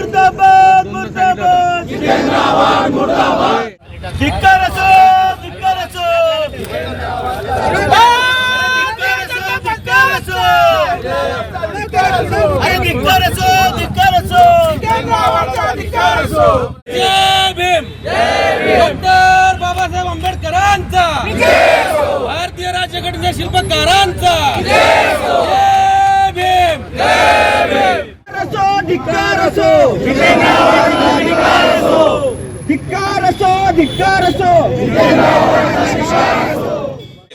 मुर्दाबाद मुर्दाबाद. धिक्कार असो धिक्कार असो. धिक्कार असो धिक्कार असो. अरे धिक्कार असो धिक्कार असो. जय भीम. डॉक्टर बाबासाहेब आंबेडकरांचा. भारतीय राज्यघटनेच्या शिल्पकारांचा जय भीम असो धिक्कार असो. धिक्कार असो. धिक्कार असो.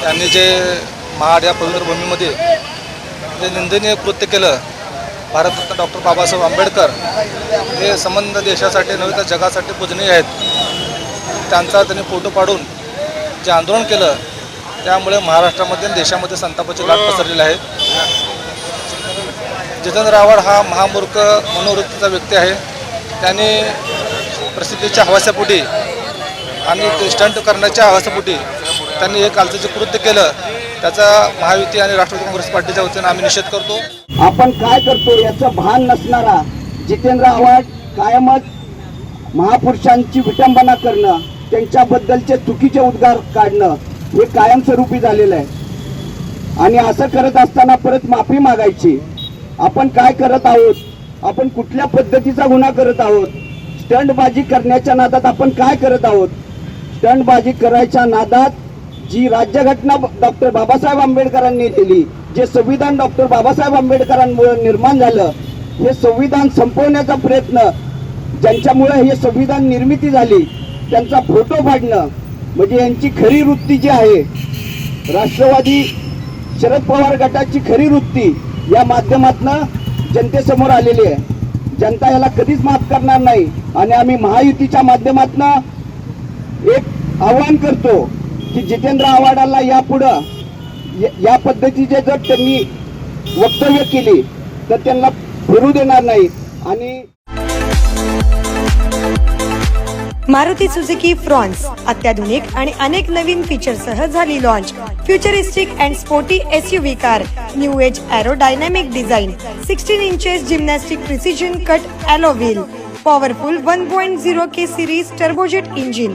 त्यांनी यांनी जे महाड या पवित्र भूमीमध्ये जे निंदनीय कृत्य केलं भारतरत्न डॉक्टर बाबासाहेब आंबेडकर हे संबंध देशासाठी नव्हे तर जगासाठी पूजनीय आहेत. त्यांचा त्यांनी फोटो पाडून जे आंदोलन केलं त्यामुळे महाराष्ट्रामध्ये आणि देशामध्ये संतापाची लाट पसरलेली आहे. जितेंद्र आव्हाड हा महामूर्ख मनोवृत्तीचा व्यक्ती आहे. त्यांनी प्रसिद्धीच्या हवासापोटी आणि स्टंट करण्याच्या हवासापोटी त्यांनी हे कालचं जे कृत्य केलं त्याचा महायुती आणि राष्ट्रवादी काँग्रेस पार्टीच्या वतीनं आम्ही निषेध करतो. आपण काय करतो याचं भान नसणारा जितेंद्र आव्हाड कायमच महापुरुषांची विटंबना करणं त्यांच्याबद्दलचे चुकीचे उद्गार काढणं हे कायमस्वरूपी झालेलं आहे. आणि असं करत असताना परत माफी मागायची. आपण काय करत आहोत? आपण कुठल्या पद्धतीचा गुन्हा करत आहोत? स्टंटबाजी करण्याच्या नादात आपण काय करत आहोत? स्टंटबाजी करायच्या नादात जी राज्यघटना डॉक्टर बाबासाहेब आंबेडकरांनी दिली जे संविधान डॉक्टर बाबासाहेब आंबेडकरांमुळे निर्माण झालं हे संविधान संपवण्याचा प्रयत्न ज्यांच्यामुळे हे संविधान निर्मिती झाली त्यांचा फोटो फाडणं म्हणजे यांची खरी वृत्ती जी आहे राष्ट्रवादी शरद पवार गटाची खरी वृत्ती या माध्यमातनं जनतेसमोर आलेली आहे. जनता याला कधीच माफ करणार नाही. आणि आम्ही महायुतीच्या माध्यमातनं एक आव्हान करतो की जितेंद्र आव्हाडाला यापुढं या- पद्धतीचे जर त्यांनी वक्तव्य केली तर त्यांना फिरू देणार नाही. आणि मारुती सुझुकी फ्रॉन्स अत्याधुनिक आणि अनेक नवीन फीचरसह झाली launch futuristic and sporty S U V car new age aerodynamic design sixteen inches gymnastic precision cut alloy wheel powerful one point zero K series turbojet engine